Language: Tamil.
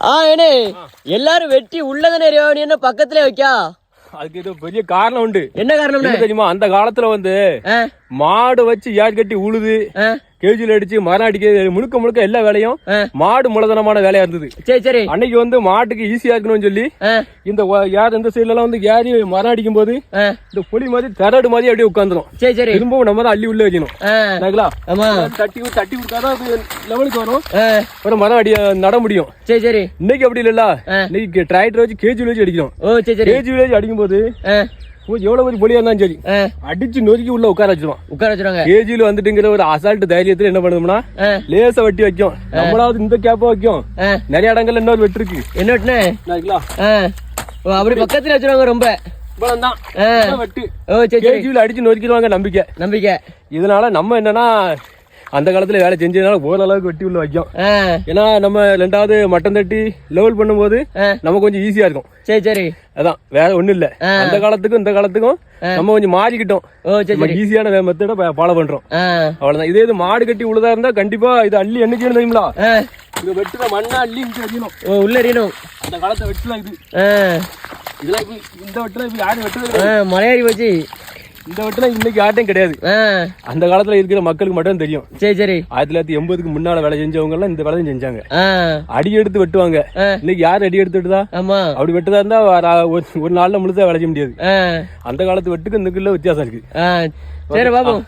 ஆ ஏனே எல்லாரும் வெட்டி உள்ளதானே நீ என்ன பக்கத்துல வைக்கா? அதுக்கு இது பெரிய காரணம் உண்டு. என்ன காரணம்னே? என்ன தெரியுமா? அந்த காலத்துல வந்து மாடு வச்சு ஏர் கட்டி உழுது கேஜில அடிச்சு மரம் அடிக்க முழுக்க முழுக்க எல்லா வேலையும். மாடு மூலதனமான வேலையா இருந்தது. சரி சரி. அன்னைக்கு வந்து மாட்டுக்கு ஈஸியா இருக்கணும்னு சொல்லி இந்த யார் இந்த சைடுல எல்லாம் வந்து ஏறி மரம் அடிக்கும் போது இந்த புலி மாதிரி தரடு மாதிரி அப்படியே உட்காந்துரும். சரி சரி. திரும்பவும் நம்ம தான் அள்ளி உள்ள வைக்கணும். தட்டி தட்டி விட்டாதான் அது லெவலுக்கு வரும். ஒரு மரம் அடி நட முடியும். சரி சரி. இன்னைக்கு அப்படி இல்லல்ல. இன்னைக்கு டிராக்டர் வச்சு கேஜி வச்சு அடிக்கணும் ஓ சரி சரி. கேஜி வச்சு அடிக்கும் போது எவ்வளவு பெரிய பொலியா இருந்தாலும் சரி. அடிச்சு நொறுக்கி உள்ள உட்கார வச்சிருவான் உட்கார வச்சிருவாங்க. கேஜில வந்துட்டுங்கிற ஒரு அசால்ட் தைரியத்துல என்ன பண்ணும்னா ஆ, லேசா வெட்டி வைக்கும். நம்மளாவது இந்த கேப்ப வைக்கும். நிறைய இடங்கள்ல இன்னொரு வெட்டு இருக்கு. என்ன வெட்டினே? அப்படி பக்கத்துல வச்சிருவாங்க ரொம்ப. வெட்டு. கேஜில அடிச்சு நொறுக்கிடுவாங்க நம்பிக்கை. நம்பிக்கை. இதனால நம்ம என்னன்னா அந்த காலத்துல வேலை செஞ்சதுனால ஓரளவுக்கு வெட்டி உள்ள வைக்கும். ஏன்னா நம்ம ரெண்டாவது மட்டம் தட்டி லெவல் பண்ணும்போது. நம்ம கொஞ்சம் ஈஸியா இருக்கும். சரி சரி. அதான் வேற ஒண்ணும் இல்ல. அந்த காலத்துக்கும் இந்த காலத்துக்கும் நம்ம கொஞ்சம் மாறிக்கிட்டோம். ஈஸியான மெத்தட ஃபாலோ பண்றோம். அவ்வளவுதான். இதே இது மாடு கட்டி உள்ளதா இருந்தா கண்டிப்பா இது அள்ளி என்ன செய்யணும் தெரியுங்களா? இங்க வெட்டுற மண்ணா அள்ளி ஓ உள்ள எறியணும் அந்த காலத்தை வெட்டலாம் இது. இதெல்லாம் இந்த வெட்டுல இப்ப யாரும் வெட்டுறது ஆ, மலையேறி போச்சு. இந்த வெட்டுல இன்னைக்கு யார்ட்டையும் கிடையாது. அந்த காலத்துல இருக்கிற மக்களுக்கு மட்டும் தெரியும். சரி சரி. ஆயிரத்தி தொள்ளாயிரத்தி எண்பதுக்கு முன்னால வேலை செஞ்சவங்க எல்லாம் இந்த வேலையும் செஞ்சாங்க. அடி எடுத்து வெட்டுவாங்க. இன்னைக்கு யார் அடி எடுத்து வெட்டுதா? ஆமா. அப்படி வெட்டுதா இருந்தா ஒரு- நாள்ல முழுசா வேலை செய்ய முடியாது. அந்த காலத்து வெட்டுக்கு இந்த வித்தியாசம் இருக்கு. சரி பாப்போம்.